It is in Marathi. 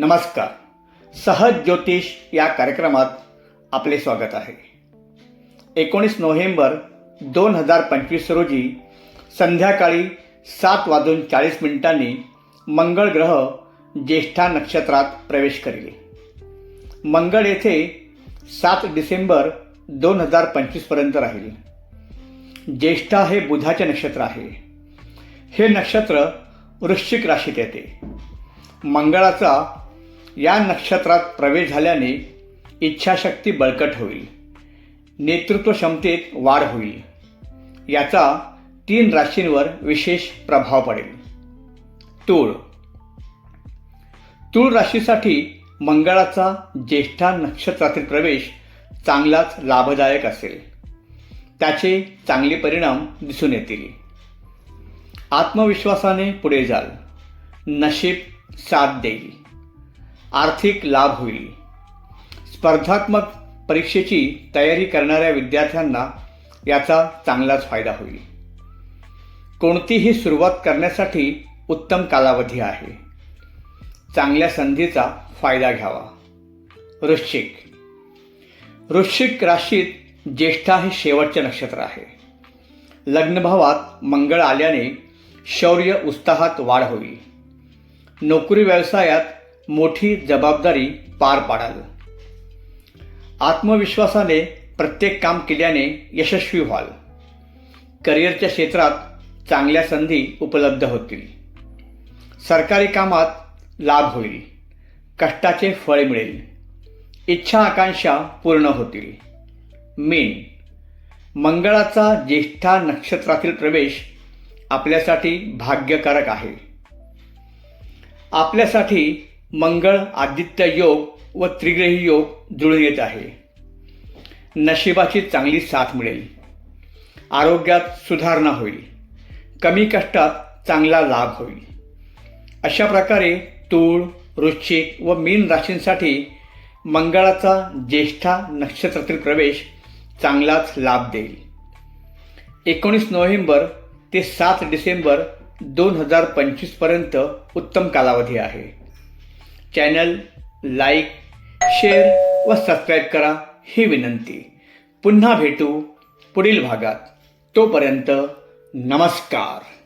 नमस्कार. सहज ज्योतिष या कार्यक्रमात आपले स्वागत आहे. एकोणीस नोव्हेंबर दोन हजार पंचवीस रोजी संध्याकाळी सात वाजून चाळीस मिनिटांनी मंगळ ग्रह ज्येष्ठा नक्षत्रात प्रवेश करेल. मंगळ येथे सात डिसेंबर दोन हजार पंचवीसपर्यंत राहील. ज्येष्ठा हे बुधाचे नक्षत्र आहे. हे नक्षत्र वृश्चिक राशीत येते. मंगळाचा या नक्षत्रात प्रवेश झाल्याने इच्छाशक्ती बळकट होईल. नेतृत्व क्षमतेत वाढ होईल. याचा तीन राशींवर विशेष प्रभाव पडेल. तूळ. तूळ राशीसाठी मंगळाचा ज्येष्ठा नक्षत्रातील प्रवेश चांगलाच लाभदायक असेल. त्याचे चांगले परिणाम दिसून येतील. आत्मविश्वासाने पुढे जाल. नशीब साथ देईल. आर्थिक लाभ होईल. स्पर्धात्मक परीक्षेची तयारी करणाऱ्या विद्यार्थ्यांना याचा चांगलाच फायदा होईल. कोणतीही सुरुवात करण्यासाठी उत्तम कालावधी आहे. चांगल्या संधीचा फायदा घ्यावा. वृश्चिक. वृश्चिक राशीत ज्येष्ठा हे शेवटचे नक्षत्र आहे. लग्नभावात मंगळ आल्याने शौर्य उत्साहात वाढ होईल. नोकरी व्यवसायात मोठी जबाबदारी पार पाडाल आत्मविश्वासाने प्रत्येक काम केल्याने यशस्वी व्हाल. करिअरच्या क्षेत्रात चांगल्या संधी उपलब्ध होतील. सरकारी कामात लाभ होईल. कष्टाचे फळ मिळेल. इच्छा आकांक्षा पूर्ण होतील. मीन. मंगळाचा ज्येष्ठा नक्षत्रातील प्रवेश आपल्यासाठी भाग्यकारक आहे. आपल्यासाठी मंगळ आदित्य योग व त्रिग्रही योग जुळून येत आहे. नशिबाची चांगली साथ मिळेल. आरोग्यात सुधारणा होईल. कमी कष्टात चांगला लाभ होईल. अशा प्रकारे तूळ वृश्चिक व मीन राशींसाठी मंगळाचा ज्येष्ठा नक्षत्रातील प्रवेश चांगलाच लाभ देईल. एकोणीस नोव्हेंबर ते सात डिसेंबर दोन हजार पंचवीसपर्यंत उत्तम कालावधी आहे. चॅनल लाईक शेअर व सबस्क्राईब करा ही विनंती. पुन्हा भेटू पुढील भागात. तोपर्यंत नमस्कार.